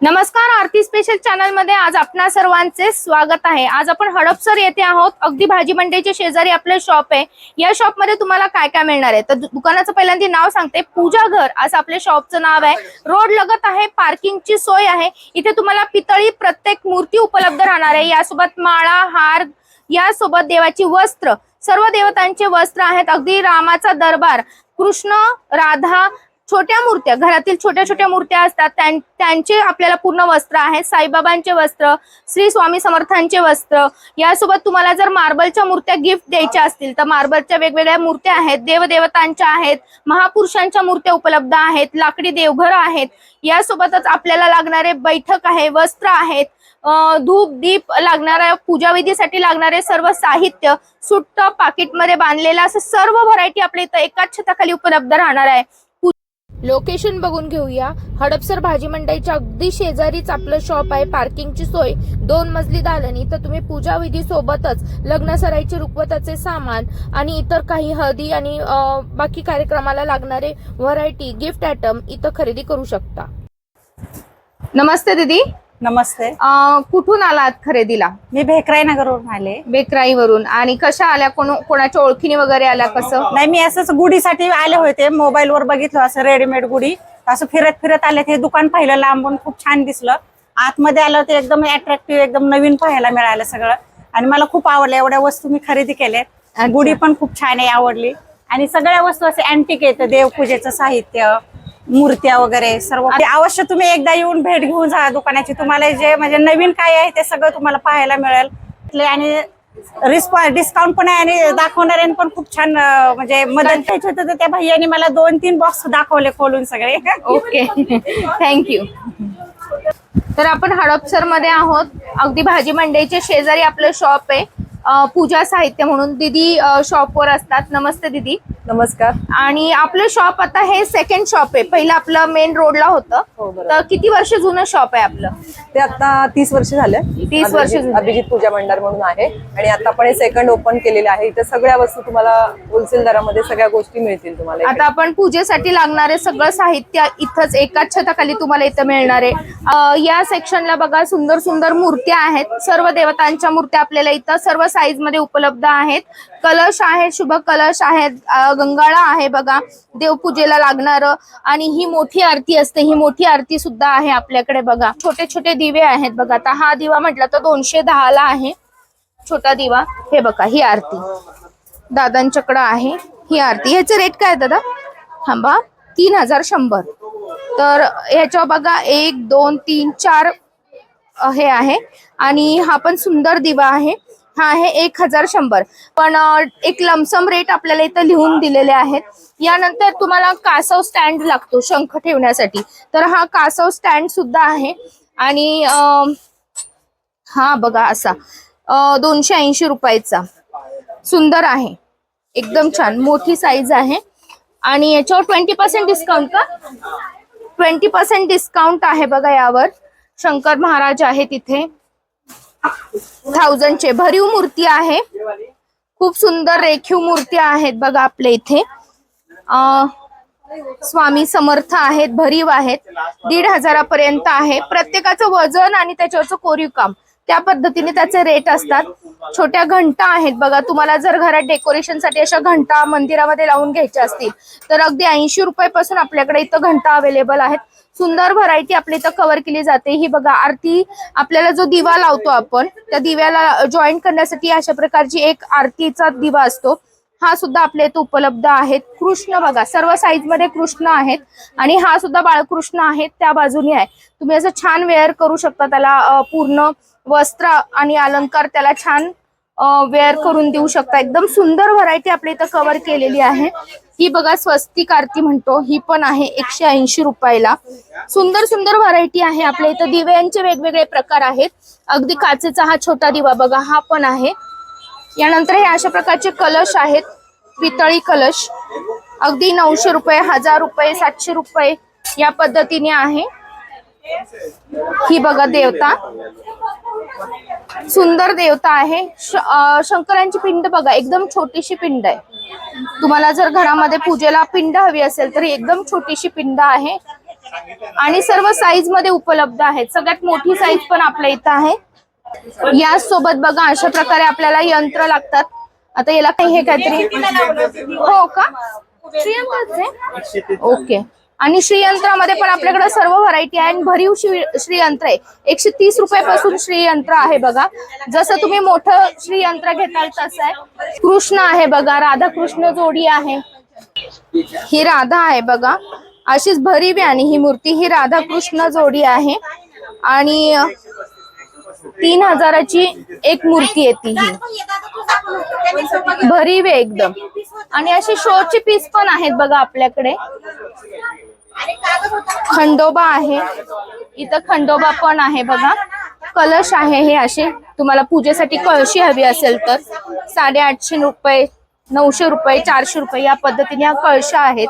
नमस्कार आरती स्पेशल चॅनलमध्ये आज आपणा सर्वांचे स्वागत आहे. आज आपण हडपसर येथे आहोत. अगदी भाजी मंडईच्या शेजारी आपलं शॉप आहे. या शॉपमध्ये तुम्हाला काय काय मिळणार आहे? तर दुकानाचं पहिल्यांदा नाव सांगते. पूजा घर असं आपल्या शॉपचं नाव आहे. रोड लगत आहे पार्किंगची सोय आहे. इथे तुम्हाला पितळी प्रत्येक मूर्ती उपलब्ध राहणार आहे. यासोबत माळा हार यासोबत देवाची वस्त्र. सर्व देवतांचे वस्त्र आहेत. अगदी रामाचा दरबार. कृष्ण राधा छोट्या मूर्त्या घरातील छोट्या छोट्या मूर्त्या असतात त्यांचे आपल्याला पूर्ण वस्त्र आहेत साईबाबांचे वस्त्र श्री स्वामी समर्थांचे वस्त्र. यासोबत तुम्हाला जर मार्बलच्या मूर्त्या गिफ्ट द्यायच्या असतील तर मार्बलच्या वेगवेगळ्या मूर्त्या आहेत देवदेवतांच्या आहेत महापुरुषांच्या मूर्त्या उपलब्ध आहेत लाकडी देवघर आहेत. यासोबतच आपल्याला लागणारे बैठक आहे वस्त्र आहेत धूप दीप लागणाऱ्या पूजाविधीसाठी लागणारे सर्व साहित्य सुट्ट पाकिटमध्ये बांधलेलं असं सर्व व्हरायटी आपल्या इथं एकाच छताखाली उपलब्ध राहणार आहे. लोकेशन बघून घेऊया. हडपसर भाजी मंडईच्या अगदी शेजारीच आपलं शॉप आहे. पार्किंगची सोय दोन मजली दालनी तर तुम्ही पूजा विधी सोबतच लग्न सराईचे रुखवताचे सामान आणि इतर काही हळदी आणि बाकी कार्यक्रमाला लागणारे व्हरायटी गिफ्ट आयटम इथं खरेदी करू शकता. नमस्ते दीदी. नमस्ते. अं, कुठून आलात खरेदीला? मी भेकराई नगरवरून आले. बेकराईवरून आणि कशा आल्या? कोण कोणाच्या ओळखीने वगैरे आल्या? कसं? नाही मी असंच गुढीसाठी आले होते. मोबाईल वर बघितलं असं रेडीमेड गुढी. असं फिरत फिरत आले. ते दुकान पाहिलं लांबून खूप छान दिसलं. आतमध्ये आलं ते एकदम अट्रॅक्टिव्ह एकदम नवीन पाहायला मिळालं सगळं. आणि मला खूप आवडलं. एवढ्या वस्तू मी खरेदी केल्या. गुढी पण खूप छान आहे आवडली. आणि सगळ्या वस्तू असे अँटिक येतं देवपूजेचं साहित्य मूर्त्या वगैरे सर्व. ते अवश्य तुम्ही एकदा येऊन भेट घेऊन जा दुकानाची. तुम्हाला जे म्हणजे नवीन काय आहे ते सगळं तुम्हाला पाहायला मिळेल. आणि रिस्पॉन्स डिस्काउंट पण आहे आणि दाखवणाऱ्यांनी पण खूप छान म्हणजे मदत करायची होतं तर त्या भैयानी मला दोन तीन बॉक्स दाखवले खोलून सगळे. ओके. थँक्यू तर आपण हडपसरमध्ये आहोत. अगदी भाजी मंडईच्या शेजारी आपलं शॉप आहे. पूजा साहित्य म्हणून दिदी शॉपवर असतात. नमस्ते दिदी. नमस्कार. आणि आपलं शॉप आता हे सेकंड शॉप आहे. पहिलं आपलं मेन रोडला होतं. हो. तर किती वर्ष जुनं शॉप आहे आपलं? ते आता तीस वर्ष झाले 30 वर्ष अभिजित- पूजा भंडार म्हणून आहे. आणि आता आपण हे सेकंड ओपन केलेले आहे. इथे सगळ्या वस्तू तुम्हाला होलसेल दरामध्ये सगळ्या गोष्टी मिळतील तुम्हाला. आता आपण पूजेसाठी लागणारे सगळं साहित्य इथंच. एकाच छताखाली तुम्हाला इथं मिळणार आहे. या सेक्शनला बघा सुंदर सुंदर मूर्त्या आहेत. सर्व देवतांच्या मूर्त्या आपल्याला इथं. सर्व साईजमध्ये उपलब्ध आहेत. कलश आहेत शुभ कलश आहेत. गंगाळा आहे बघा. देवपूजेला लागणार. आणि ही मोठी आरती असते. ही मोठी आरती सुद्धा आहे आपल्याकडे बघा. छोटे छोटे दिवे आहेत बघा. आता हा दिवा म्हटला तर दोनशे ला आहे. छोटा दिवा. हे बघा ही आरती. दादांच्याकडं आहे ही आरती. ह्याचे रेट काय दादा? थांबा. तीन हजार शंभर. तर ह्याच्यावर बघा एक दोन तीन चार हे आहे. आणि हा पण सुंदर दिवा आहे. हा आहे एक हजार शंभर. पण एक लमसम रेट आपल्याला इथं लिहून दिलेले आहेत. यानंतर तुम्हाला कासव स्टँड लागतो शंख ठेवण्यासाठी. तर हा कासव स्टँड सुद्धा आहे. आणि हा बघा असा. दोनशे ऐंशी रुपयाचा. सुंदर आहे. एकदम छान. मोठी साईज आहे. आणि याच्यावर ट्वेंटी पर्सेंट डिस्काउंट का? ट्वेंटी पर्सेंट डिस्काउंट आहे बघा यावर. शंकर महाराज आहे तिथे. थाउजंडचे भरीव मूर्ती आहे. खूप सुंदर रेखीव मूर्ती आहेत बघा आपल्या इथे. स्वामी समर्थ आहेत भरीव आहेत. दीड हजारापर्यंत आहे. प्रत्येकाचं वजन आणि त्याच्यावरचं कोरीव काम त्या पद्धतीने त्याचे रेट असतात. छोट्या घंटा आहेत बघा तुम्हाला जर घरात डेकोरेशनसाठी अशा घंटा मंदिरामध्ये लावून घ्यायच्या असतील तर अगदी ऐंशी रुपयापासून आपल्याकडे इथं घंटा अवेलेबल आहेत. सुंदर व्हरायटी आपल्या इथं कव्हर केली जाते. ही बघा आरती आपल्याला जो दिवा लावतो आपण त्या दिव्याला जॉईन करण्यासाठी अशा प्रकारची एक आरतीचा दिवा असतो. हा सुद्धा आपल्या इथं उपलब्ध आहेत. कृष्ण बघा सर्व साईजमध्ये कृष्ण आहेत आणि हा सुद्धा बाळकृष्ण आहेत त्या बाजूने आहे. तुम्ही असं छान वेअर करू शकता त्याला पूर्ण वस्त्र आणि अलंकार त्याला छान वेअर करून देऊ शकता. एकदम सुंदर व्हरायटी आपल्या इथं कव्हर केलेली आहे. ही बघा स्वस्तिक आरती म्हणतो. ही पण आहे एकशे ऐंशी रुपयाला. सुंदर सुंदर व्हरायटी आहे आपल्या इथं. दिव्यांचे वेगवेगळे प्रकार आहेत. अगदी काचेचा हा छोटा दिवा बघा हा पण आहे. यानंतर हे अशा प्रकारचे कलश आहेत. पितळी कलश. अगदी नऊशे रुपये हजार रुपये सातशे रुपये या पद्धतीने आहे. ही बघा देवता. सुंदर देवता आहे. शंकरांची पिंड बघा एकदम छोटीशी पिंड आहे. तुम्हाला जर घरामध्ये पूजेला पिंड हवी असेल तर एकदम छोटीशी पिंड आहे. आणि सर्व साईजमध्ये उपलब्ध आहेत. सगळ्यात मोठी साईज पण आपल्या इथं आहे. याच सोबत बघा अशा प्रकारे आपल्याला यंत्र लागतात. आता याला काही हे काहीतरी हो का? आहे ओके आणि श्रीयंत्रामध्ये पण आपल्याकडे सर्व व्हरायटी आहे आणि भरीव श्री- श्रीयंत्र आहे. एकशे तीस रुपयापासून श्रीयंत्र आहे बघा. जसं तुम्ही मोठं श्रीयंत्र घेताल तसं आहे. कृष्ण आहे बघा राधा कृष्ण जोडी आहे. ही राधा आहे बघा. अशीच भरीव आहे आणि ही मूर्ती ही राधा कृष्ण जोडी आहे. आणि तीन हजाराची एक मूर्ती आहे ती ही. भरीव आहे एकदम. आणि अशी शोची पीस पण आहेत बघा आपल्याकडे. खंडोबा आहे. इथं खंडोबा पण आहे बघा. कलश आहे हे असे. तुम्हाला पूजेसाठी कळशी हवी असेल तर. साडेआठशे रुपये नऊशे रुपये चारशे रुपये या पद्धतीने या कळशा आहेत.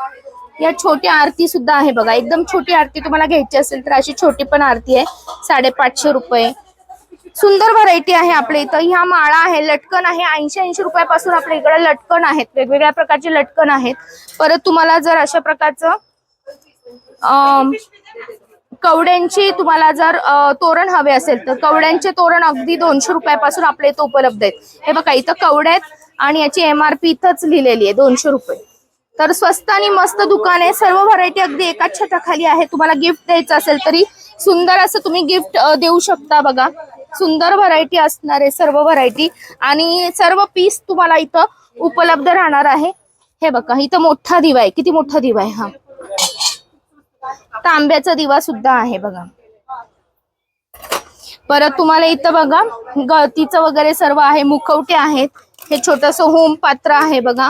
या छोटी आरती सुद्धा आहे बघा. एकदम छोटी आरती तुम्हाला घ्यायची असेल तर अशी छोटी पण आरती आहे. साडेपाचशे रुपये. सुंदर व्हरायटी आहे आपल्या इथं. ह्या माळा आहे लटकन आहे. ऐंशी ऐंशी रुपयापासून आपल्या इकडे लटकन आहेत. वेगवेगळ्या प्रकारचे लटकन आहेत. परत तुम्हाला जर अशा प्रकारचं कवड्यांची तुम्हाला जर तोरण हवे असेल तर कवड्यांचे तोरण अगदी दोनशे रुपयापासून आपल्या इथं उपलब्ध आहेत. हे बघा इथं कवड्या आहेत आणि याची एमआरपी इथंच लिहिलेली आहे दोनशे रुपये. तर स्वस्त आणि मस्त दुकान आहे. सर्व व्हरायटी अगदी एकाच छताखाली आहे. तुम्हाला गिफ्ट द्यायचं असेल तरी सुंदर असं तुम्ही गिफ्ट देऊ शकता बघा. सुंदर व्हरायटी असणार आहे सर्व व्हरायटी आणि सर्व पीस तुम्हाला इथं उपलब्ध राहणार आहे. हे बघा इथं मोठा दिवा आहे. किती मोठा दिवा आहे हा. तांब्याचा दिवा सुद्धा आहे बघा. परत तुम्हाला इथं बघा गळतीचं वगैरे सर्व आहे मुखवटे आहेत. हे छोटस होम पात्र आहे बघा.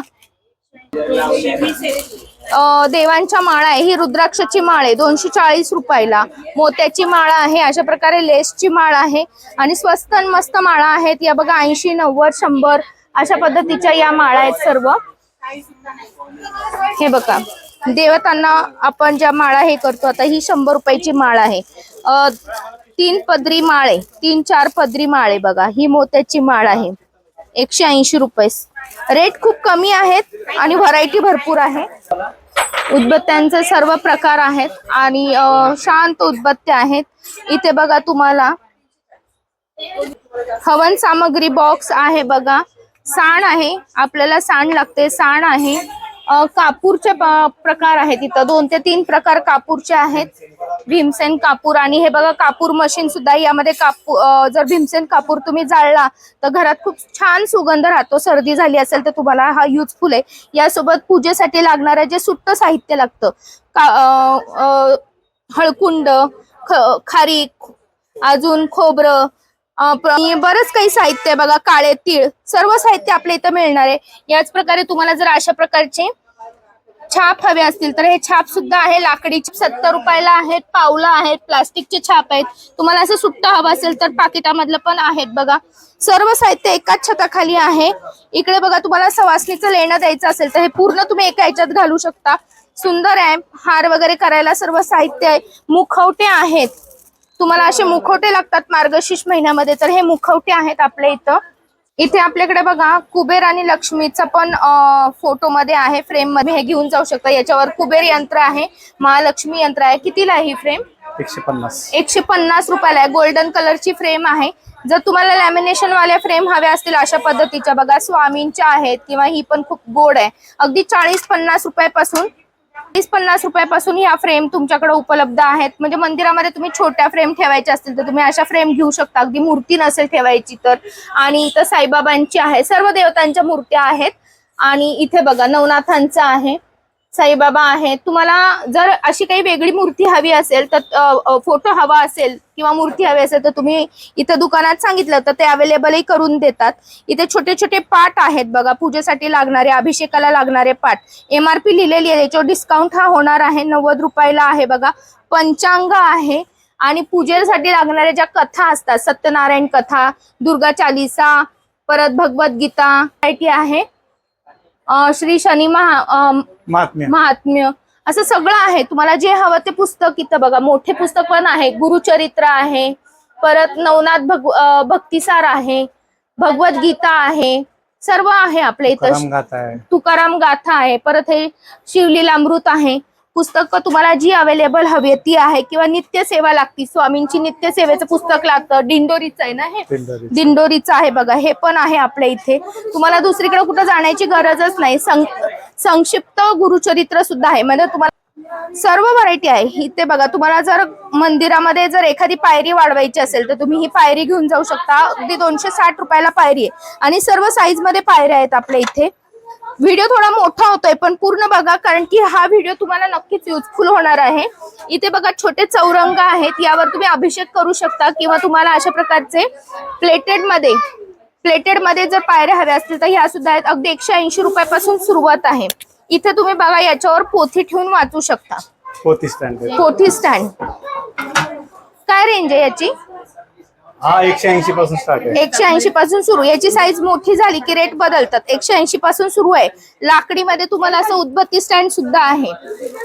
देवांच्या माळा आहे ही रुद्राक्षाची माळ आहे दोनशे चाळीस रुपयाला. मोत्याची माळा आहे अशा प्रकारे लेसची माळ आहे. आणि स्वस्त आणि मस्त माळा आहेत या बघा ऐंशी नव्वद शंभर अशा पद्धतीच्या या माळा आहेत सर्व. हे बघा. देवतांना आपण ज्या माळा हे करतो आता ही शंभर रुपयाची माळ आहे. तीन पदरी माळे तीन चार पदरी माळे बघा ही मोत्याची माळ आहे. एकशे ऐंशी रुपये. रेट खूप कमी आहेत आणि व्हरायटी भरपूर आहे. उदबत्त्यांचे सर्व प्रकार आहेत आणि शांत उदबत्त्या आहेत. इथे बघा तुम्हाला हवन सामग्री बॉक्स आहे बघा. सांड आहे आपल्याला सांड लागते. सांड आहे. कापूरचे प्रकार आहेत इथं. दोन ते तीन प्रकार कापूरचे आहेत. भीमसेन कापूर आणि हे बघा कापूर मशीन सुद्धा यामध्ये कापूर जर भीमसेन कापूर तुम्ही जाळला तर घरात खूप छान सुगंध राहतो. सर्दी झाली असेल तर तुम्हाला हा युजफुल आहे. यासोबत पूजेसाठी लागणारं जे सुट्ट साहित्य लागतं. का हळकुंड ख- खारीक अजून खोबरं बरंच काही साहित्य आहे बघा काळे तीळ सर्व साहित्य आपल्या इथं मिळणार आहे. याच प्रकारे तुम्हाला जर अशा प्रकारचे छाप हवे असतील तर हे छाप सुद्धा आहे. लाकडीचे सत्तर रुपयाला आहेत पावलं आहेत प्लास्टिकचे छाप आहेत. तुम्हाला असं सुट्टा हवं असेल तर पाकिटामधलं पण आहेत बघा. सर्व साहित्य एकाच छताखाली आहे. इकडे बघा तुम्हाला सवासणीचं लेणं द्यायचं असेल तर हे पूर्ण तुम्ही एका ह्याच्यात घालू शकता. सुंदर आहे. हार वगैरे करायला सर्व साहित्य आहे. मुखवटे आहेत. तुम्हाला असे मुखवटे लागतात मार्गशीर्ष महिन्यामध्ये तर हे मुखवटे आहेत आपल्या इथं. इथे आपल्याकडे बघा कुबेर आणि लक्ष्मीचा पण फोटो मध्ये आहे फ्रेममध्ये हे घेऊन जाऊ शकता. याच्यावर कुबेर यंत्र आहे महालक्ष्मी यंत्र आहे. कितीला आहे ही फ्रेम? एकशे पन्नास. एकशे पन्नास रुपयाला आहे. गोल्डन कलरची फ्रेम आहे. जर तुम्हाला लॅमिनेशन वाल्या फ्रेम हव्या असतील अशा पद्धतीच्या बघा स्वामींच्या आहेत किंवा ही पण खूप गोड आहे. अगदी चाळीस पन्नास रुपयापासून तीस पन्नास रुपयापासून ह्या फ्रेम तुमच्याकडे उपलब्ध आहेत. म्हणजे मंदिरामध्ये तुम्ही छोट्या फ्रेम ठेवायच्या असतील तर तुम्ही अशा फ्रेम घेऊ शकता. अगदी मूर्ती नसेल ठेवायची तर. आणि इथं साईबाबांची आहे सर्व देवतांच्या मूर्त्या आहेत. आणि इथे बघा नवनाथांचं आहे. साईबाबा आहेत. तुम्हाला जर अशी काही वेगळी मूर्ती हवी असेल तर फोटो हवा असेल किंवा मूर्ती हवी असेल तर तुम्ही इथं दुकानात सांगितलं तर ते अवेलेबलही करून देतात. इथे छोटे छोटे पाट आहेत बघा पूजेसाठी लागणारे अभिषेकाला लागणारे पाट. एमआरपी लिहिलेली आहे याच्यावर डिस्काउंट हा होणार आहे नव्वद रुपयाला आहे बघा. पंचांग आहे आणि पूजेसाठी लागणाऱ्या ज्या कथा असतात सत्यनारायण कथा दुर्गा चालिसा परत भगवद्गीता माहिती आहे. श्री शनी महा महात्म्य. महात्म्य. असं सगळं आहे. तुम्हाला जे हवं ते पुस्तक इथं बघा. मोठे पुस्तक पण आहे. गुरुचरित्र आहे. परत नवनाथ भग भक्तिसार आहे. भगवद्गीता आहे. सर्व आहे आपल्या इथं. करम गाथा आहे. तुकाराम गाथा आहे. परत हे शिवलीलामृत आहे. पुस्तकं तुम्हाला जी अवेलेबल हवी आहे ती आहे. किंवा नित्य सेवा लागती. स्वामींची नित्य सेवेचं पुस्तक लागतं. दिंडोरीचं आहे ना हे? दिंडोरीचं. आहे बघा. हे पण आहे आपल्या इथे. तुम्हाला दुसरीकडे कुठं जाण्याची गरजच नाही. संक्षिप्त गुरुचरित्र सुद्धा आहे. म्हणजे तुम्हाला सर्व व्हरायटी आहे. इथे बघा तुम्हाला जर मंदिरामध्ये जर एखादी पायरी वाढवायची असेल तर तुम्ही ही पायरी घेऊन जाऊ शकता. अगदी दोनशे साठ रुपयाला पायरी आहे. आणि सर्व साईजमध्ये पायऱ्या आहेत आपल्या इथे. व्हिडिओ थोडा मोठा होतोय पण पूर्ण बघा कारण की हा व्हिडिओ तुम्हाला नक्कीच युजफुल होणार आहे. इथे बघा छोटे चौरंग आहेत. यावर तुम्ही अभिषेक करू शकता किंवा तुम्हाला अशा प्रकारचे प्लेटेडमध्ये प्लेटेडमध्ये जर पायऱ्या हव्या असतील तर ह्या सुद्धा आहेत. अगदी एकशे ऐंशी रुपयापासून सुरुवात आहे. इथे तुम्ही बघा याच्यावर पोथी ठेवून वाचू शकता. पोती स्टँड. पोथी स्टँड काय रेंज आहे याची? हा एकशे ऐंशी पासून स्टार्ट आहे. एकशे ऐंशी पासून सुरू. याची साईज मोठी झाली की रेट बदलतात. एकशे ऐंशी पासून सुरू आहे. लाकडीमध्ये तुम्हाला असं उदबत्ती स्टँड सुद्धा आहे.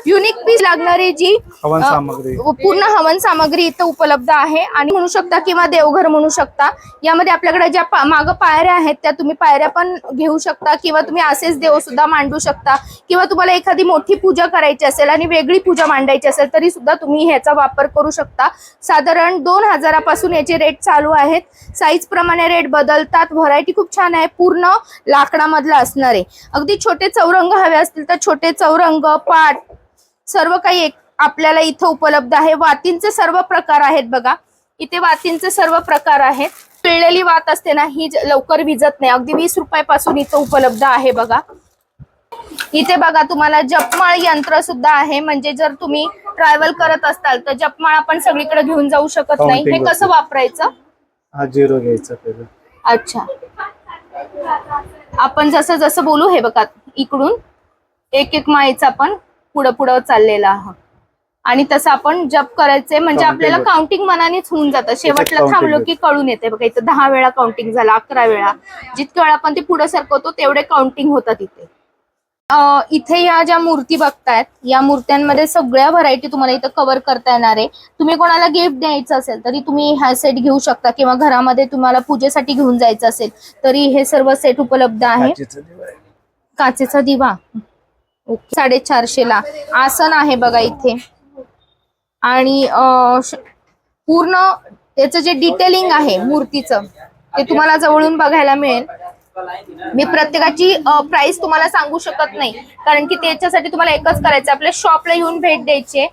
युनिक पीस लागणारी जी हवन अ, सामग्री. पूर्ण हवन सामग्री इथं उपलब्ध आहे. आणि म्हणू शकता किंवा देवघर म्हणू शकता यामध्ये आपल्याकडे ज्या पा- मागं पायऱ्या आहेत त्या तुम्ही पायऱ्या पण घेऊ शकता किंवा तुम्ही असेच देव सुद्धा मांडू शकता. किंवा तुम्हाला एखादी मोठी पूजा करायची असेल आणि वेगळी पूजा मांडायची असेल तरी सुद्धा तुम्ही ह्याचा वापर करू शकता. साधारण दोन हजारापासून याचे रेट चालू आहेत. साईज प्रमाणे रेट बदलतात. व्हरायटी खूप छान आहे. पूर्ण लाकडामधला असणार आहे. अगदी छोटे चौरंग हवे असतील तर छोटे चौरंग पाट सर्व काही एक आपल्याला इथं उपलब्ध आहे. वातींचे सर्व प्रकार आहेत बघा. इथे वातींचे सर्व प्रकार आहेत. पिळलेली वात असते ना ही लवकर विजत नाही. अगदी वीस रुपयापासून इथं उपलब्ध आहे बघा. इथे बघा तुम्हाला जपमाळ यंत्र सुद्धा आहे. म्हणजे जर तुम्ही ट्रॅव्हल करत असताल तर जपमाळ आपण सगळीकडे घेऊन जाऊ शकत नाही. हे कसं. वापरायचं? हा झिरो घ्यायचा पहिला. अच्छा. आपण जसं जसं बोलू हे बघा इकडून एक एक माळीचा आपण पुढं पुढं चाललेला आहोत आणि तसं आपण जप करायचे म्हणजे आपल्याला. काउंटिंग मनानेच होऊन जातं. शेवटला थांबलो. की कळून येते. बघा इथं दहा वेळा काउंटिंग झालं अकरा वेळा. जितक्या वेळा आपण ते पुढे सरकवतो तेवढे काउंटिंग होतात इथे. इथे या ज्या मूर्ती बघतायत या मूर्त्यांमध्ये सगळ्या व्हरायटी तुम्हाला इथं कव्हर करता येणार आहे. तुम्ही कोणाला गिफ्ट द्यायचं असेल तरी तुम्ही हा सेट घेऊ शकता किंवा घरामध्ये तुम्हाला पूजेसाठी घेऊन जायचं असेल तरी हे सर्व सेट उपलब्ध आहे. काचेचा दिवा ओके. साडेचारशे ला. आसन आहे बघा इथे. आणि पूर्ण त्याचं जे डिटेलिंग आहे मूर्तीचं ते तुम्हाला जवळून बघायला मिळेल. मी प्रत्येकाची प्राइस तुम्हाला सांगू शकत नाही. कारण की त्याच्यासाठी तुम्हाला एकच करायचं आपल्या शॉपला येऊन भेट द्यायची.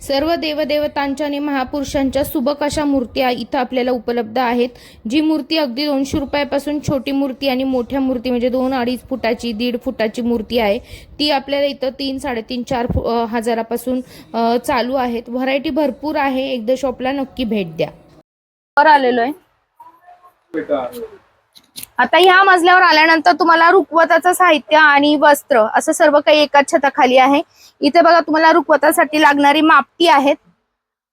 सर्व देवदेवतांच्या आणि महापुरुषांच्या सुबक अशा मूर्ती इथं आपल्याला उपलब्ध आहेत. जी मूर्ती अगदी दोनशे रुपयापासून छोटी मूर्ती आणि मोठ्या मूर्ती म्हणजे दोन अडीच फुटाची दीड फुटाची मूर्ती आहे. ती आपल्याला इथं तीन साडेतीन चार हजारापासून चालू आहेत. व्हरायटी भरपूर आहे. एकदा शॉपला नक्की भेट द्या. आलेलो आहे आता ह्या मजल्यावर आल्यानंतर तुम्हाला रुखवताचं साहित्य आणि वस्त्र असं सर्व काही एकाच छताखाली आहे. इथे बघा तुम्हाला रुखवतासाठी लागणारी मापटी आहेत.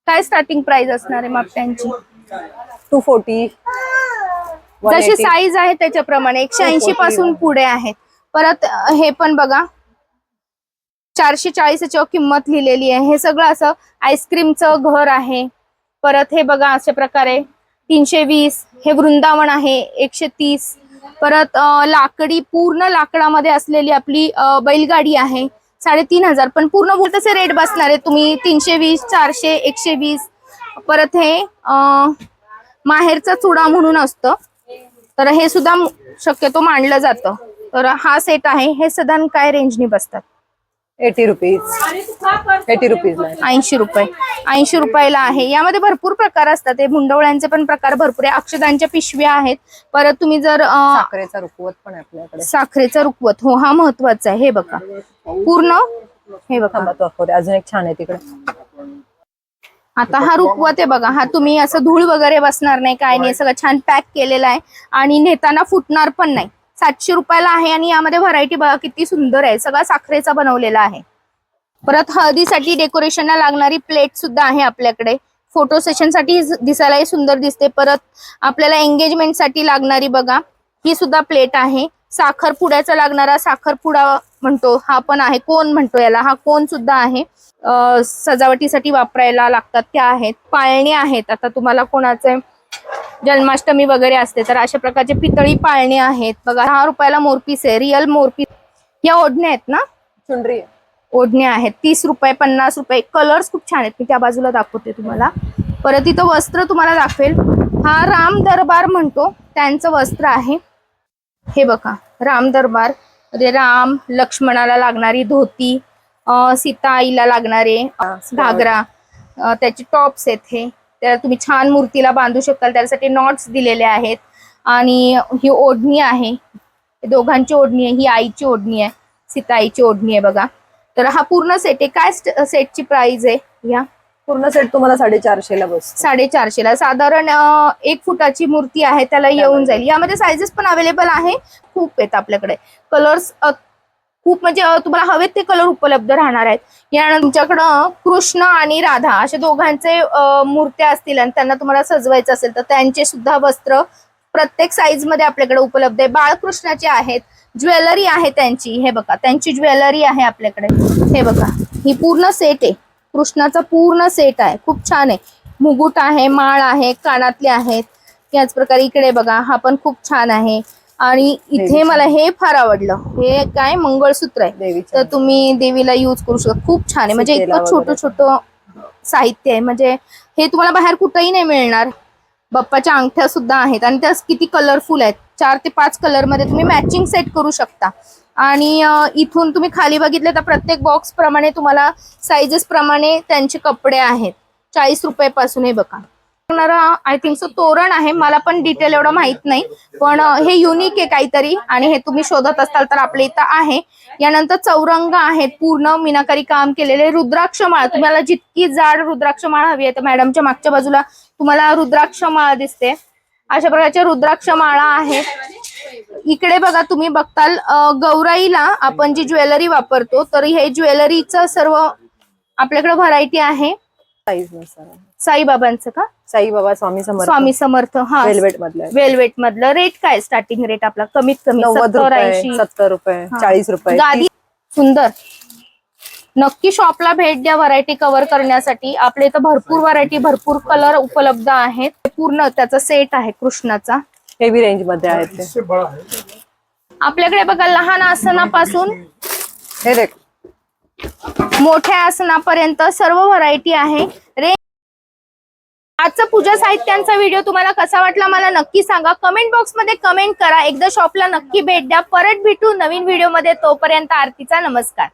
काय स्टार्टिंग प्राइस असणार आहे मापट्यांची? टू फोर्टी जशी साईज आहे त्याच्याप्रमाणे एकशे ऐंशी पासून पुढे आहेत परत हे पण बघा. चारशे चाळीस याच्यावर किंमत लिहिलेली आहे. हे सगळं असं आईस्क्रीमचं घर आहे. परत हे बघा अशा प्रकारे. तीनशे वीस हे वृंदावन आहे एकशे तीस. परत लाकडी पूर्ण लाकडामध्ये असलेली आपली बैलगाडी आहे साडेतीन हजार. पण पूर्ण बोल तसे रेट बसणार आहे तुम्ही तीनशे वीस चारशे एकशे वीस. परत हे माहेरचा चुडा म्हणून असतं. तर हे सुद्धा शक्यतो मांडलं जातं. तर हा सेट आहे हे सदान काय रेंजनी बसतात? एटी रुपीज एटी रुपीज ऐंशी रुपये. ऐंशी रुपयाला आहे. यामध्ये भरपूर प्रकार असतात. हे मुंडवळ्यांचे पण प्रकार भरपूर आहे. अक्षदांच्या पिशव्या आहेत. परत तुम्ही जर अं, साखरेचा रुकवत पण आहे आपल्याकडे. साखरेचा रुकवत हो हा महत्त्वाचा आहे. हे बघा. पूर्ण? हे बघा. थांबा तो दाखवते. अजून एक छान आहे तिकडे. आता हा रुकवत आहे बघा. हा तुम्ही असं धूळ वगैरे बसणार नाही काय नाही. सगळं छान पॅक केलेला आहे. आणि नेताना फुटणार पण नाही. सातशे रुपयाला आहे आणि यामध्ये व्हरायटी बघा किती सुंदर आहे. सगळा साखरेचा बनवलेला आहे. परत हळदीसाठी डेकोरेशनला लागणारी प्लेट सुद्धा आहे आपल्याकडे. फोटो सेशनसाठी दिसायलाही सुंदर दिसते. परत आपल्याला एंगेजमेंटसाठी लागणारी बघा ही सुद्धा प्लेट आहे. साखरपुड्याचा लागणारा साखरपुडा म्हणतो हा पण आहे. कोण म्हणतो याला? हा कोण सुद्धा आहे. सजावटीसाठी वापरायला लागतात त्या आहेत. पाळणे आहेत. आता तुम्हाला कोणाचे जन्माष्टमी वगैरे असते तर अशा प्रकारचे पितळी पाळणे आहेत. बघा दहा रुपयाला मोरपीस आहे रिअल मोरपीस. या ओढण्या आहेत ना? चुंडरी. ओढण्या आहेत तीस रुपये पन्नास रुपये. कलर्स खूप छान आहेत. मी त्या बाजूला दाखवते तुम्हाला. परत इथं वस्त्र तुम्हाला दाखवेल. हा राम दरबार म्हणतो त्यांचं वस्त्र आहे. हे बघा राम दरबार. राम लक्ष्मणाला लागणारी धोती सीता आईला लागणारे घागरा त्याचे टॉप्स आहेत हे. त्याला तुम्ही छान मूर्तीला बांधू शकाल त्यासाठी नॉट्स दिलेले आहेत. आणि ही ओढणी आहे. हे दोघांची ओढणी आहे. ही आईची ओढणी आहे. सीता आईची ओढणी आहे बघा. तर हा पूर्ण सेट आहे. काय स्ट- सेटची प्राइस आहे? या. पूर्ण सेट तुम्हाला साडेचारशे ला बसतो. साडेचारशे ला. साधारण एक फुटाची मूर्ती आहे. त्याला येऊन जाईल. यामध्ये सायझेस पण अवेलेबल आहे. खूप आहेत आपल्याकडे. कलर्स खूप म्हणजे तुम्हाला हवेत ते कलर उपलब्ध राहणार आहेत. यानंतर तुमच्याकडं कृष्ण आणि राधा अशा दोघांचे मूर्त्या असतील आणि त्यांना तुम्हाला सजवायचं असेल तर त्यांचे सुद्धा वस्त्र प्रत्येक साईजमध्ये आपल्याकडे उपलब्ध आहे. बाळकृष्णाचे आहेत ज्वेलरी आहे त्यांची. हे बघा त्यांची ज्वेलरी आहे आपल्याकडे. हे बघा ही पूर्ण सेट आहे. कृष्णाचा पूर्ण सेट आहे. खूप छान आहे. मुकुट आहे माळ आहे कानातले आहेत. याच प्रकारे इकडे बघा हा पण खूप छान आहे. आणि इथे. मला हे फार आवडलं. हे काय मंगळसूत्र आहे. तर तुम्ही देवीला यूज करू शकता. खूप छान आहे. म्हणजे इतकं छोटं. छोटं साहित्य आहे. म्हणजे हे तुम्हाला बाहेर कुठंही नाही मिळणार. बाप्पाच्या अंगठ्या सुद्धा आहेत. आणि त्या किती कलरफुल आहेत. चार ते पाच कलरमध्ये तुम्ही मॅचिंग सेट करू शकता. आणि इथून तुम्ही खाली बघितले तर प्रत्येक बॉक्स प्रमाणे तुम्हाला साईजेस प्रमाणे त्यांचे कपडे आहेत. चाळीस रुपयापासून हे बघा. आय थिंक सो तोरण आहे. मला पण डिटेल एवढं माहीत नाही. पण हे युनिक आहे काहीतरी आणि हे तुम्ही शोधत असाल तर आपल्या इथं आहे. यानंतर चौरंग आहेत. पूर्ण मीनाकारी काम केलेले रुद्राक्ष माळ. तुम्हाला जितकी जाड रुद्राक्ष माळ हवी आहे तर मॅडमच्या मागच्या बाजूला तुम्हाला रुद्राक्ष माळ दिसते. अशा प्रकारच्या रुद्राक्ष माळा आहेत. इकडे बघा तुम्ही बघताल गौराईला आपण जी ज्वेलरी वापरतो तर हे ज्वेलरीचं सर्व आपल्याकडे व्हरायटी आहे. साईबाबांचं का? साईबाबा स्वामी समर्थ. स्वामी समर्थ हा. वेल्वेट मधलं आहे. वेल्वेट मधलं रेट काय स्टार्टिंग रेट आपला कमीत कमी नव्वद सत्तर रुपये ऐंशी. सत्तर रुपये हा. चाळीस रुपये गादी सुंदर. नक्की शॉपला भेट द्या व्हरायटी कव्हर करण्यासाठी. आपल्या इथं भरपूर व्हरायटी भरपूर कलर उपलब्ध आहेत. पूर्ण त्याचा सेट आहे कृष्णाचा. हेवी रेंजमध्ये आहेत ते. आपल्याकडे बघा लहान आसनापासून हे देख. मोठ्या आसनापर्यंत सर्व व्हरायटी आहे. आजचा पूजा साहित्यांचा व्हिडिओ तुम्हाला कसा वाटला मला नक्की सांगा. कमेंट बॉक्समध्ये कमेंट करा. एकदा शॉपला नक्की भेट द्या. परत भेटू नवीन व्हिडिओमध्ये. तोपर्यंत आरतीचा नमस्कार.